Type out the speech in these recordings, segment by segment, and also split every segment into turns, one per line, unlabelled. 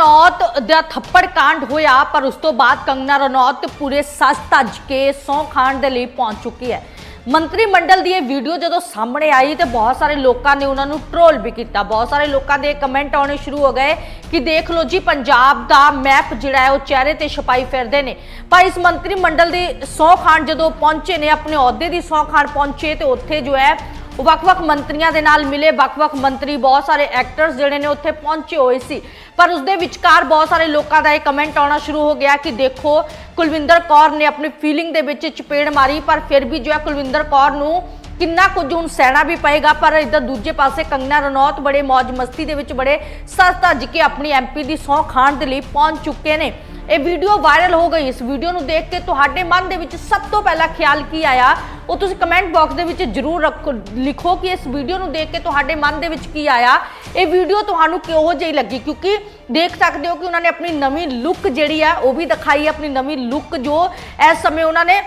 ਰਣੌਤ ਦਾ ਥੱਪੜ ਕਾਂਡ ਹੋਇਆ, ਪਰ ਉਸ ਤੋਂ ਬਾਅਦ ਕੰਗਨਾ ਰਣੌਤ ਪੂਰੇ ਸੱਜ ਧੱਜ ਕੇ ਸਹੁੰ ਖਾਣ ਦੇ ਲਈ ਪਹੁੰਚ ਚੁੱਕੀ ਹੈ। ਮੰਤਰੀ ਮੰਡਲ ਦੀ ਇਹ ਵੀਡੀਓ ਜਦੋਂ ਸਾਹਮਣੇ ਆਈ ਤੇ ਬਹੁਤ ਸਾਰੇ ਲੋਕਾਂ ਨੇ ਉਹਨਾਂ ਨੂੰ ਟ੍ਰੋਲ ਵੀ ਕੀਤਾ। ਬਹੁਤ ਸਾਰੇ ਲੋਕਾਂ ਦੇ ਕਮੈਂਟ ਆਉਣੇ ਸ਼ੁਰੂ ਹੋ ਗਏ ਕਿ ਦੇਖ ਲਓ ਜੀ, ਪੰਜਾਬ ਦਾ ਮੈਪ ਜਿਹੜਾ ਹੈ, ਉਹ ਚਿਹਰੇ ਤੇ ਛਪਾਈ ਫਿਰਦੇ ਨੇ। ਪਰ ਇਸ ਮੰਤਰੀ ਮੰਡਲ ਦੇ ਸਹੁੰ ਖਾਣ ਜਦੋਂ ਪਹੁੰਚੇ ਨੇ, ਆਪਣੇ ਅਹੁਦੇ ਦੀ ਸੌ ਖਾਣ ਪਹੁੰਚੇ ਤੇ ਉੱਥੇ ਜੋ ਹੈ ਉਹ ਵੱਖ-ਵੱਖ ਮੰਤਰੀਆਂ ਦੇ ਨਾਲ ਮਿਲੇ, ਵੱਖ-ਵੱਖ ਮੰਤਰੀ, ਬਹੁਤ ਸਾਰੇ ਐਕਟਰਸ ਜਿਹੜੇ ਨੇ ਉੱਥੇ ਪਹੁੰਚੇ ਹੋਏ ਸੀ। ਪਰ ਉਸ ਦੇ ਵਿਚਕਾਰ ਬਹੁਤ ਸਾਰੇ ਲੋਕਾਂ ਦਾ ਇਹ ਕਮੈਂਟ ਆਉਣਾ ਸ਼ੁਰੂ ਹੋ ਗਿਆ ਕਿ ਦੇਖੋ, ਕੁਲਵਿੰਦਰ ਕੌਰ ਨੇ ਆਪਣੀ ਫੀਲਿੰਗ ਦੇ ਵਿੱਚ ਚਪੇੜ ਮਾਰੀ, ਪਰ ਫਿਰ ਵੀ ਜੋ ਹੈ ਕੁਲਵਿੰਦਰ ਕੌਰ ਨੂੰ ਕਿੰਨਾ ਕੁਝ ਹੁਣ ਸਹਿਣਾ ਵੀ ਪਏਗਾ, ਪਰ ਇਧਰ ਦੂਜੇ ਪਾਸੇ ਕੰਗਨਾ ਰਣੌਤ ਬੜੇ ਮौज ਮਸਤੀ ਦੇ ਵਿੱਚ ਬੜੇ ਸੱਜ ਧੱਜ ਕੇ ਆਪਣੀ ਐਮਪੀ ਦੀ ਸਹੁੰ ਖਾਣ ਦੇ ਲਈ ਪਹੁੰਚ ਚੁੱਕੇ ਨੇ। ਇਹ ਵੀਡੀਓ ਵਾਇਰਲ ਹੋ ਗਈ। ਇਸ ਵੀਡੀਓ ਨੂੰ ਦੇਖ ਕੇ ਤੁਹਾਡੇ ਮਨ ਦੇ ਵਿੱਚ ਸਭ ਤੋਂ ਪਹਿਲਾਂ ਖਿਆਲ ਕੀ ਆਇਆ? ਉਹ ਤੁਸੀਂ ਕਮੈਂਟ ਬਾਕਸ ਦੇ ਵਿੱਚ ਜਰੂਰ ਰੱਖੋ, ਲਿਖੋ ਕਿ ਇਸ ਵੀਡੀਓ ਨੂੰ ਦੇਖ ਕੇ ਤੁਹਾਡੇ ਮਨ ਦੇ ਵਿੱਚ ਕੀ ਆਇਆ। ਇਹ ਵੀਡੀਓ ਤੁਹਾਨੂੰ ਕਿਹੋ ਜਿਹੀ ਲੱਗੀ? ਕਿਉਂਕਿ ਦੇਖ ਸਕਦੇ ਹੋ ਕਿ ਉਹਨਾਂ ਨੇ ਆਪਣੀ ਨਵੀਂ ਲੁੱਕ ਜਿਹੜੀ ਆ, ਉਹ ਵੀ ਦਿਖਾਈ ਆਪਣੀ ਨਵੀਂ ਲੁੱਕ ਜੋ ਇਸ ਸਮੇਂ ਉਹਨਾਂ ਨੇ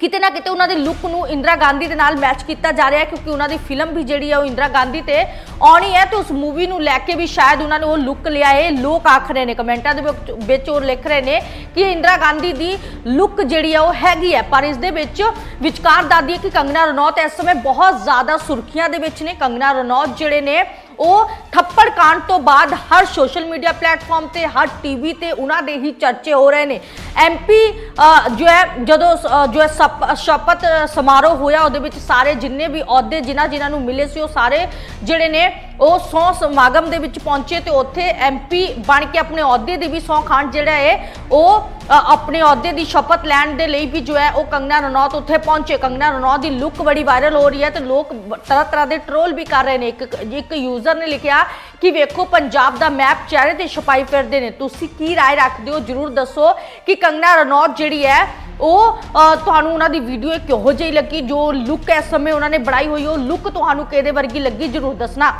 ਕਿਤੇ ਨਾ ਕਿਤੇ ਉਹਨਾਂ ਦੀ ਲੁੱਕ ਨੂੰ ਇੰਦਰਾ ਗਾਂਧੀ ਦੇ ਨਾਲ ਮੈਚ ਕੀਤਾ ਜਾ ਰਿਹਾ ਹੈ, ਕਿਉਂਕਿ ਉਹਨਾਂ ਦੀ ਫਿਲਮ ਵੀ ਜਿਹੜੀ ਹੈ ਉਹ ਇੰਦਰਾ ਗਾਂਧੀ ਤੇ ਆਉਣੀ ਹੈ ਤੇ ਉਸ ਮੂਵੀ ਨੂੰ ਲੈ ਕੇ ਵੀ ਸ਼ਾਇਦ ਉਹਨਾਂ ਨੇ ਉਹ ਲੁੱਕ ਲਿਆ ਹੈ। ਲੋਕ ਆਖ ਰਹੇ ਨੇ, ਕਮੈਂਟਾਂ ਦੇ ਵਿੱਚ- ਉਹ ਲਿਖ ਰਹੇ ਨੇ ਕਿ ਇੰਦਰਾ ਗਾਂਧੀ ਦੀ ਲੁੱਕ ਜਿਹੜੀ ਹੈ ਉਹ ਹੈਗੀ ਹੈ, ਪਰ ਇਸ ਦੇ ਵਿੱਚ ਵਿਚਕਾਰ ਦਾਦੀ ਹੈ ਕਿ ਕੰਗਨਾ ਰਣੌਤ ਇਸ ਸਮੇਂ ਬਹੁਤ ਜ਼ਿਆਦਾ ਸੁਰਖੀਆਂ ਦੇ ਵਿੱਚ ਨੇ। ਕੰਗਨਾ ਰਣੌਤ ਜਿਹੜੇ ਨੇ ਉਹ ਥੱਪੜ ਕਾਂਡ ਤੋਂ ਬਾਅਦ ਹਰ ਸੋਸ਼ਲ ਮੀਡੀਆ ਪਲੇਟਫਾਰਮ ਤੇ, ਹਰ ਟੀਵੀ ਤੇ ਉਹਨਾਂ ਦੇ ਹੀ ਚਰਚੇ ਹੋ ਰਹੇ ਨੇ। ਐਮਪੀ ਜੋ ਹੈ, ਜਦੋਂ ਜੋ ਹੈ ਸਪ- ਸ਼ਪਥ ਸਮਾਰੋਹ ਹੋਇਆ, ਉਹਦੇ ਵਿੱਚ ਸਾਰੇ ਜਿੰਨੇ ਵੀ ਅਹੁਦੇ ਜਿਨ੍ਹਾਂ ਜਿਨ੍ਹਾਂ ਨੂੰ ਮਿਲੇ ਸੀ, ਉਹ ਸਾਰੇ ਜਿਹੜੇ ਨੇ ਉਹ ਸੌ ਸਮਾਗਮ ਦੇ ਵਿੱਚ ਪਹੁੰਚੇ ਤੇ ਉੱਥੇ ਐਮਪੀ ਬਣ ਕੇ ਆਪਣੇ ਅਹੁਦੇ ਦੀ ਵੀ ਸੌ ਖਾਣ ਜਿਹੜਾ ਹੈ ਉਹ ਆਪਣੇ ਅਹੁਦੇ ਦੀ ਸ਼ਪਥ ਲੈਣ ਦੇ ਲਈ ਵੀ ਜੋ ਹੈ ਉਹ ਕੰਗਨਾ ਰਣੌਤ ਉੱਥੇ ਪਹੁੰਚੇ। ਕੰਗਨਾ ਰਣੌਤ ਦੀ ਲੁੱਕ ਬੜੀ ਵਾਇਰਲ ਹੋ ਰਹੀ ਹੈ ਤੇ ਲੋਕ ਤਰ੍ਹਾਂ ਤਰ੍ਹਾਂ ਦੇ ਟ੍ਰੋਲ ਵੀ ਕਰ ਰਹੇ ਨੇ। ਇੱਕ ਇੱਕ ਯੂਜ਼ਰ ਨੇ ਲਿਖਿਆ ਕਿ ਵੇਖੋ ਪੰਜਾਬ ਦਾ ਮੈਪ ਚਿਹਰੇ ਤੇ ਛਪਾਈ ਫਿਰਦੇ ਨੇ। ਤੁਸੀਂ ਕੀ ਰਾਏ ਰੱਖਦੇ ਹੋ? ਜਰੂਰ ਦੱਸੋ ਕਿ ਕੰਗਨਾ ਰਣੌਤ ਜਿਹੜੀ ਹੈ, ਉਹ ਤੁਹਾਨੂੰ ਉਹਨਾਂ ਦੀ ਵੀਡੀਓ ਕਿਹੋ ਜਿਹੀ ਲੱਗੀ ਜੋ ਲੁੱਕ ਇਸ ਸਮੇਂ ਉਹਨਾਂ ਨੇ ਬਣਾਈ ਹੋਈ, ਉਹ ਲੁੱਕ ਤੁਹਾਨੂੰ ਕਿਹਦੇ ਵਰਗੀ ਲੱਗੀ? ਜਰੂਰ ਦੱਸਣਾ।